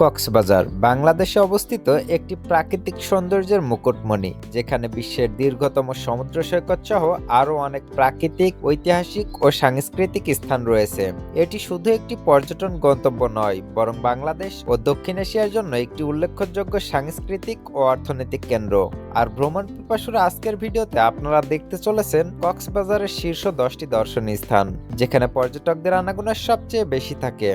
কক্সবাজার, বাংলাদেশে অবস্থিত একটি প্রাকৃতিক সৌন্দর্যের মুকুটমণি, যেখানে বিশ্বের দীর্ঘতম সমুদ্র সৈকত সহ আরও অনেক প্রাকৃতিক, ঐতিহাসিক ও সাংস্কৃতিক স্থান রয়েছে। এটি শুধু একটি পর্যটন গন্তব্য নয়, বরং বাংলাদেশ ও দক্ষিণ এশিয়ার জন্য একটি উল্লেখযোগ্য সাংস্কৃতিক ও অর্থনৈতিক কেন্দ্র। আর ভ্রমণ পিপাসুরা আজকের ভিডিওতে আপনারা দেখতে চলেছেন কক্সবাজারের শীর্ষ দশটি দর্শনীয় স্থান, যেখানে পর্যটকদের আনাগোনা সবচেয়ে বেশি থাকে।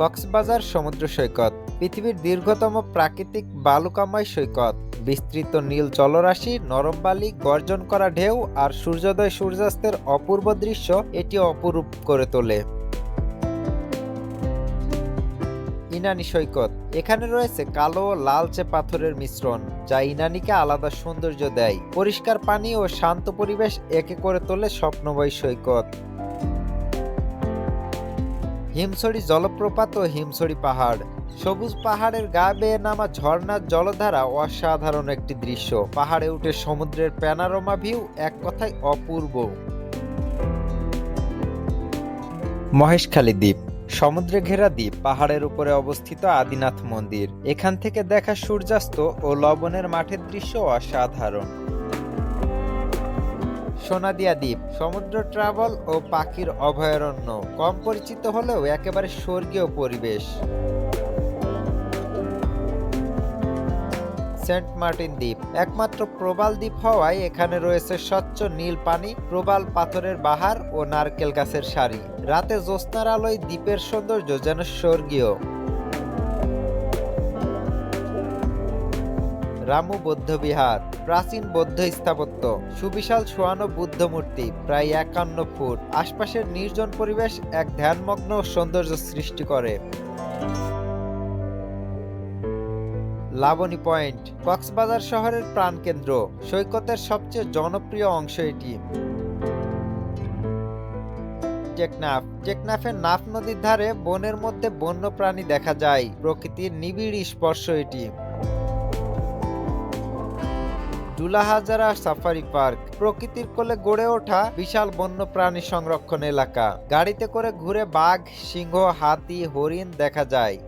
কক্সবাজার সমুদ্র সৈকত, পৃথিবীর দীর্ঘতম প্রাকৃতিক বালুকাময় সৈকত। বিস্তৃত নীল জলরাশি, নরম বালি গর্জন করা ঢেউ আর সূর্যোদয় সূর্যাস্তের অপূর্ব দৃশ্য এটি অপরূপ করে তোলে। ইনানি সৈকত, এখানে রয়েছে কালো লালচে পাথরের মিশ্রণ, যা ইনানিকে আলাদা সৌন্দর্য দেয়। পরিষ্কার পানি ও শান্ত পরিবেশ একে করে তোলে স্বপ্নময় সৈকত। হিমছড়ি জলপ্রপাত ও হিমছড়ি পাহাড়। সবুজ পাহাড়ের গা বেয়ে নামা ঝর্ণার জলধারা অসাধারণ একটি দৃশ্য। পাহাড়ে উঠে সমুদ্রের প্যানারোমা ভিউ এক কথায় অপূর্ব। মহেশখালী দ্বীপ। সমুদ্রে ঘেরা দ্বীপ, পাহাড়ের উপরে অবস্থিত আদিনাথ মন্দির। এখান থেকে দেখা সূর্যাস্ত ও লবণের মাঠের দৃশ্য অসাধারণ। সোনাদিয়া দ্বীপ, সমুদ্র ট্রাভেল ও পাখির অভয়ারণ্য। কম পরিচিত হলেও একেবারে স্বর্গীয় পরিবেশ। সেন্ট মার্টিন দ্বীপ, একমাত্র প্রবাল দ্বীপ হওয়ায় এখানে রয়েছে স্বচ্ছ নীল পানি, প্রবাল পাথরের বাহার ও নারকেল গাছের সারি। রাতে জ্যোৎস্নার আলোয় দ্বীপের সৌন্দর্য যেন স্বর্গীয়। রামু বৌদ্ধবিহার, প্রাচীন বৌদ্ধ স্থাপত্য, সুবিশাল সোয়ানো বুদ্ধ মূর্তি, প্রায় একান্ন ফুট, আশপাশের নির্জন পরিবেশ এক ধ্যানমগ্ন সৌন্দর্য সৃষ্টি করে। লাবণী পয়েন্ট, কক্সবাজার শহরের প্রাণকেন্দ্র, সৈকতের সবচেয়ে জনপ্রিয় অংশ এটি। টেকনাফ, টেকনাফের নাফ নদীর ধারে বনের মধ্যে বন্য প্রাণী দেখা যায়, প্রকৃতির নিবিড় স্পর্শ এটি। Dulahazara safari park. প্রকৃতির কোলে গড়ে ওঠা বিশাল বন্য প্রাণী সংরক্ষণ এলাকা। গাড়িতে করে ঘুরে বাঘ, সিংহ, হাতি, হরিণ দেখা যায়।